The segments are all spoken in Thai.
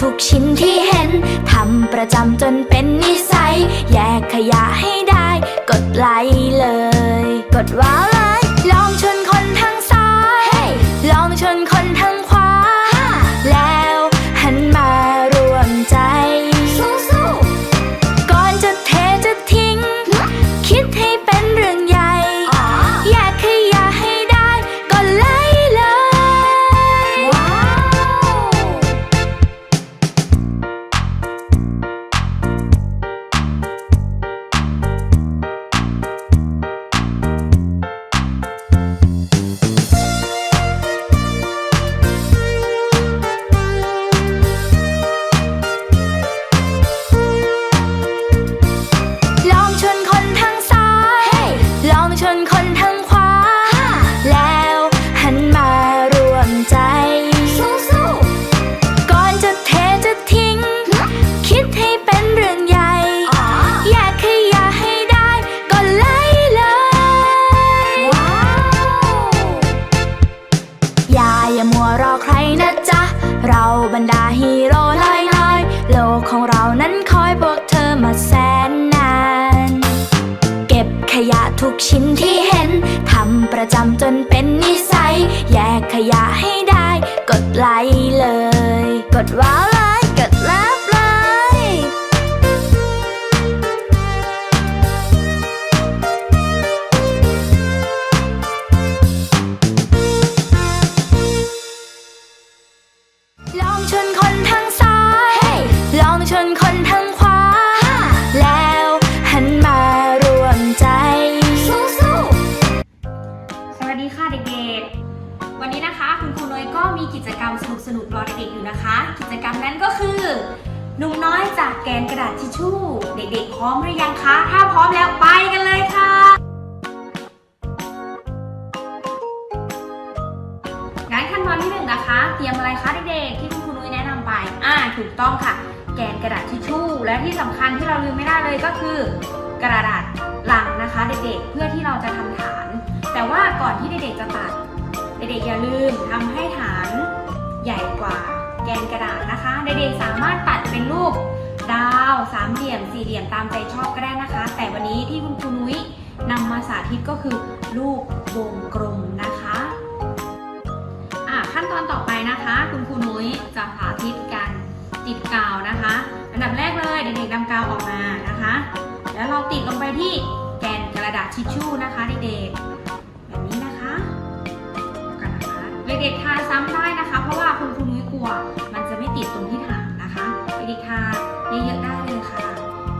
ทุกชิ้นที่เห็นทำประจำจนเป็นนิสัย แยกขยะให้ได้ กดไลค์เลย กดว้าวเลย เห็น ทำประจำจนเป็นนิสัย แยกขยะให้ได้ กดไลค์เลย กดว้าว นี้นะคะ คุณครูน้อยก็มีกิจกรรมสนุกๆรอเด็กๆอยู่นะคะ กิจกรรมนั้นก็คือหนุ่มน้อยจากแกนกระดาษทิชชู่ เด็กๆ พร้อมหรือยังคะ ถ้าพร้อมแล้วไปกันเลยค่ะงั้นขั้นตอนที่หนึ่งนะคะ เตรียมอะไรคะเด็กๆที่คุณครูนุ้ยแนะนำไป อ่าถูกต้องค่ะ แกนกระดาษทิชชู่ และที่สำคัญที่เราลืมไม่ได้เลยก็คือกระดาษลังนะคะ เด็กๆ เพื่อที่เราจะทำฐาน แต่ว่าก่อนที่เด็กๆจะตัด เด็กๆอย่าลืมทำให้ฐานใหญ่กว่าแกนกระดาษนะคะ เด็กๆสามารถตัดเป็นรูปดาวสามเหลี่ยมสี่เหลี่ยมตามใจชอบก็ได้นะคะ แต่วันนี้ที่คุณครูนุ้ยนำมาสาธิตก็คือรูปวงกลมนะคะอะขั้นตอนต่อไปนะคะ คุณครูนุ้ยจะสาธิตการติดกาวนะคะ อันดับแรกเลยเด็กๆนำกาวออกมานะคะ แล้วเราติดลงไปที่แกนกระดาษทิชชู่นะคะเด็กๆ ด็กๆทาซ้ำได้นะคะ เพราะว่าคุณครูนุ้ยกลัว มันจะไม่ติดตรงที่ฐานนะคะ เด็กๆทาเยอะๆได้เลยค่ะ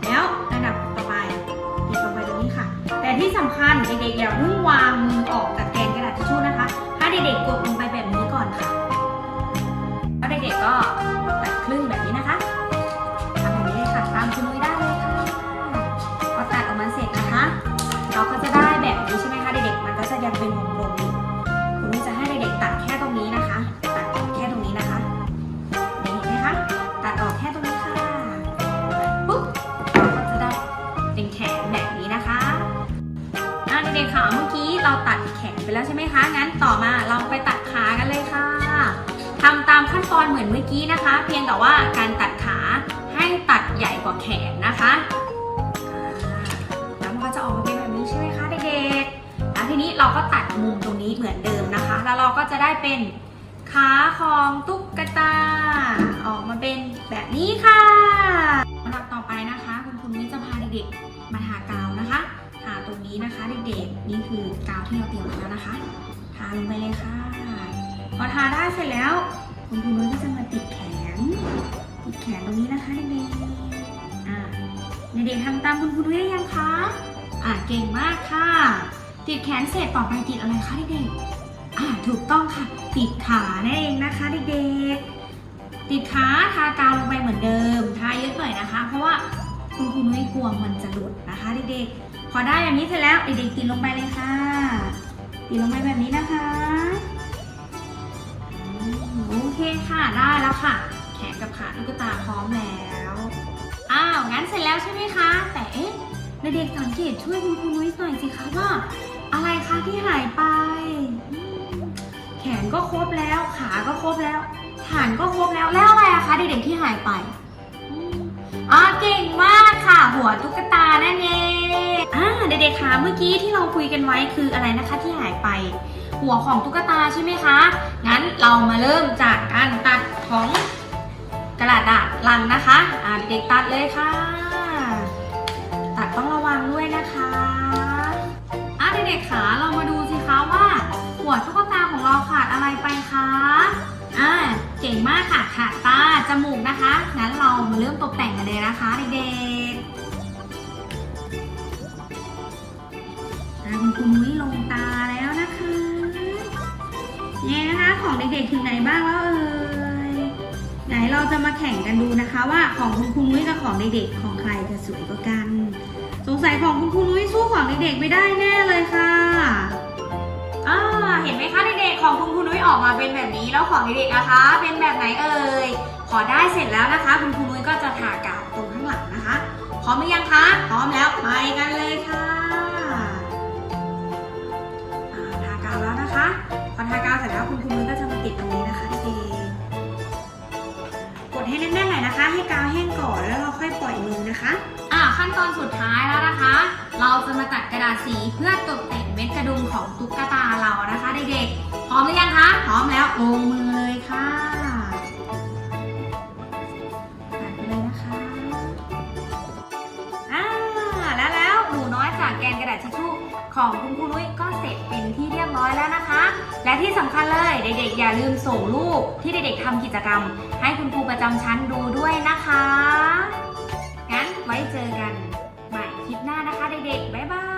แล้วระดับต่อไปติดลงไปตรงนี้ค่ะ แต่ที่สำคัญเด็กๆอย่าเพิ่งวางมือออกจากแกนกระดาษทิชชู่นะคะ ถ้าเด็กๆกดลงไปแบบนี้ก่อนค่ะแล้วเด็กๆก็ เป็นแขนแบบนี้นะคะอะเด็กๆค่ะเมื่อกี้เราตัดแขนไปแล้วใช่ไหมคะ งั้นต่อมาเราไปตัดขากันเลยค่ะทำตามขั้นตอนเหมือนเมื่อกี้นะคะ เพียงแต่ว่าการตัดขาให้ตัดใหญ่กว่าแขนนะคะแล้วมันก็จะออกมาเป็นแบบนี้ใช่ไหมคะเด็กๆแล้วทีนี้เราก็ตัดมุมตรงนี้เหมือนเดิมนะคะ แล้วเราก็จะได้เป็นขาของตุ๊กตา ออกมาเป็นแบบนี้ค่ะลำดับต่อไปนะคะ เด็กๆมาทากาวนะคะทาตรงนี้นะคะเด็กๆนี่คือกาวที่เราเตรียมไว้แล้วนะคะ ทาลงไปเลยค่ะ พอทาได้เสร็จแล้วคุณครูนุ้ยก็จะมาติดแขน ติดแขนตรงนี้นะคะเด็กๆอ่าเด็กๆทำตามคุณครูนุ้ยได้ยังคะอ่าเก่งมากค่ะ ติดแขนเสร็จต่อไปติดอะไรคะเด็กๆอ่าถูกต้องค่ะ ติดขานั่นเองนะคะเด็กๆติดขาทากาวลงไปเหมือนเดิม ทาเยอะหน่อยนะคะ เพราะว่า คุณครูนุ้ยกลัวมันจะหลุดนะคะเด็กๆพอได้แบบนี้เสร็จแล้วเด็กๆติดลงไปเลยค่ะติดลงไปแบบนี้นะคะโอเคค่ะได้แล้วค่ะ แขนกับขาลูกตาพร้อมแล้วอ้าวงั้นเสร็จแล้วใช่ไหมคะ แต่เอ๊ะเด็กๆสังเกตช่วยคุณครูนุ้ยหน่อยสิคะว่าอะไรคะที่หายไป แขนก็ครบแล้ว ขาก็ครบแล้วฐานก็ครบแล้วแล้วอะไรอะคะเด็กๆที่หายไปอืมอ่าเก่งมาก ค่ะ หัวตุ๊กตานั่นเองอ่าเด็กๆคะเมื่อกี้ที่เราคุยกันไว้คืออะไรนะคะที่หายไป หัวของตุ๊กตาใช่ไหมคะ งั้นเรามาเริ่มจากการตัดของกระดาษลังนะคะอ่าเด็กๆตัดเลยค่ะ ตัดต้องระวังด้วยนะคะอะเด็กๆขาเรามาดูสิคะว่า หัวตุ๊กตาของเราขาดอะไรไปคะอ่าเก่งมากค่ะขาดตาจมูกนะคะ งั้นเรามาเริ่มตกแต่งกันเลยนะคะเด็กๆ เด็กๆถึงไหนบ้างแล้วเอ่ยไหนเราจะมาแข่งกันดูนะคะ ว่าของคุณครูนุ้ยกับของเด็กๆของใครจะสวยกว่ากัน สงสัยของคุณครูนุ้ยสู้ของเด็กๆไม่ได้แน่เลยค่ะอ่าเห็นไหมคะเด็กๆของคุณครูนุ้ยออกมาเป็นแบบนี้แล้วของเด็กๆนะคะ เป็นแบบไหนเอ่ยพอได้เสร็จแล้วนะคะ คุณครูนุ้ยก็จะทากาวตรงข้างหลังนะคะพร้อมหรือยังคะพร้อมแล้วไปกันเลยค่ะอ่าทากาวแล้วนะคะพอทากาวเสร็จแล้วคุณครูนุ้ยก็จะมา ติดตรงนี้นะคะเด็กๆกดให้แน่นๆหน่อยนะคะ ให้กาวแห้งก่อนแล้วเราค่อยปล่อยมือนะคะอ่าขั้นตอนสุดท้ายแล้วนะคะ เราจะมาตัดกระดาษสีเพื่อตกแต่งเม็ดกระดุมของตุ๊กตาเรานะคะเด็กๆพร้อมหรือยังคะพร้อมแล้วลงมือเลยค่ะ ระดาษทิชชู่ของคุณครูนุ้ยก็เสร็จเป็นที่เรียบร้อยแล้วนะคะ และที่สำคัญเลยเด็กๆ อย่าลืมส่งรูปที่เด็กๆทำกิจกรรม ให้คุณครูประจำชั้นดูด้วยนะคะงั้นไว้เจอกันใหม่คลิปหน้านะคะเด็กๆบ๊ายบาย「